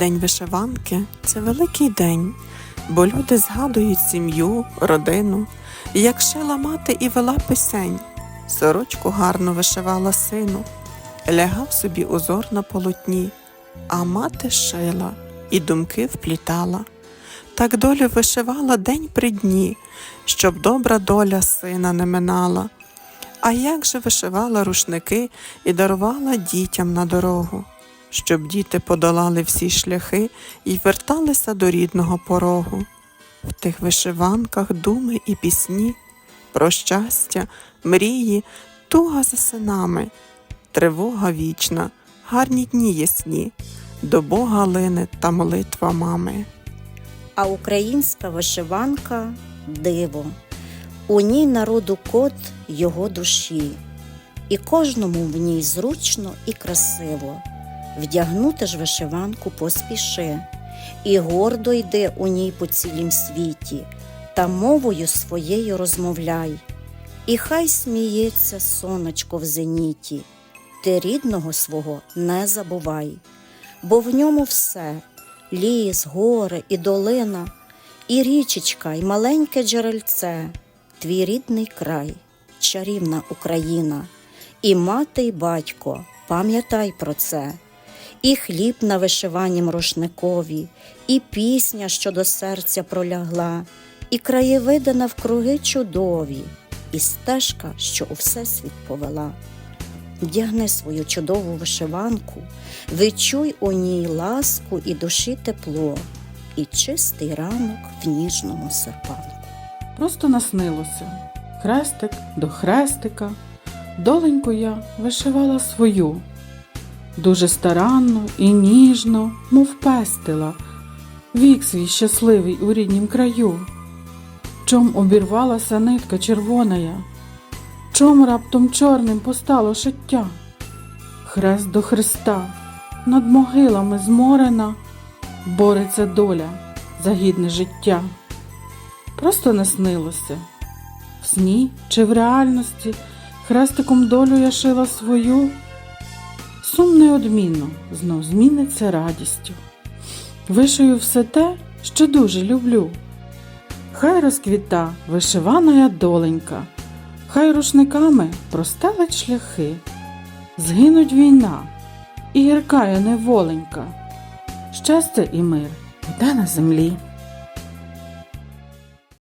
День вишиванки це великий день, бо люди згадують сім'ю, родину, як шила мати і вела пісень, сорочку гарно вишивала сину, лягав собі узор на полотні, а мати шила і думки вплітала. Так долю вишивала день при дні, щоб добра доля сина не минала. А як же вишивала рушники і дарувала дітям на дорогу, щоб діти подолали всі шляхи і верталися до рідного порогу. В тих вишиванках думи і пісні, про щастя, мрії, туга за синами, тривога вічна, гарні дні ясні, до Бога лине та молитва мами. а українська вишиванка диво. У ній народу код його душі, і кожному в ній зручно і красиво. Вдягнути ж вишиванку поспіши, і гордо йде у ній по цілім світі, та мовою своєю розмовляй. І хай сміється сонечко в зеніті, ти рідного свого не забувай, бо в ньому все ліс, гори і долина, і річечка, і маленьке джерельце, твій рідний край, чарівна Україна, і мати, і батько, пам'ятай про це, і хліб на вишиванім рушникові, і пісня, що до серця пролягла, і краєвиди навкруги чудові, і стежка, що у всесвіт повела. Вдягни свою чудову вишиванку, відчуй у ній ласку і душі тепло, і чистий ранок в ніжному серпанку. Просто наснилося. Хрестик до хрестика. Доленьку я вишивала свою. Дуже старанно і ніжно, мов пестила, вік свій щасливий у ріднім краю. Чом обірвалася нитка червоная, чом раптом чорним постало шиття. Хрест до хреста, над могилами зморена, бореться доля за гідне життя. Просто наснилося. В сні чи в реальності хрестиком долю я шила свою. Сум неодмінно знов зміниться радістю. Вишию все те, що дуже люблю. Хай розквіта вишивана я доленька, хай рушниками простелить шляхи. Згинуть війна і гіркає неволенька. Щастя і мир буде на землі.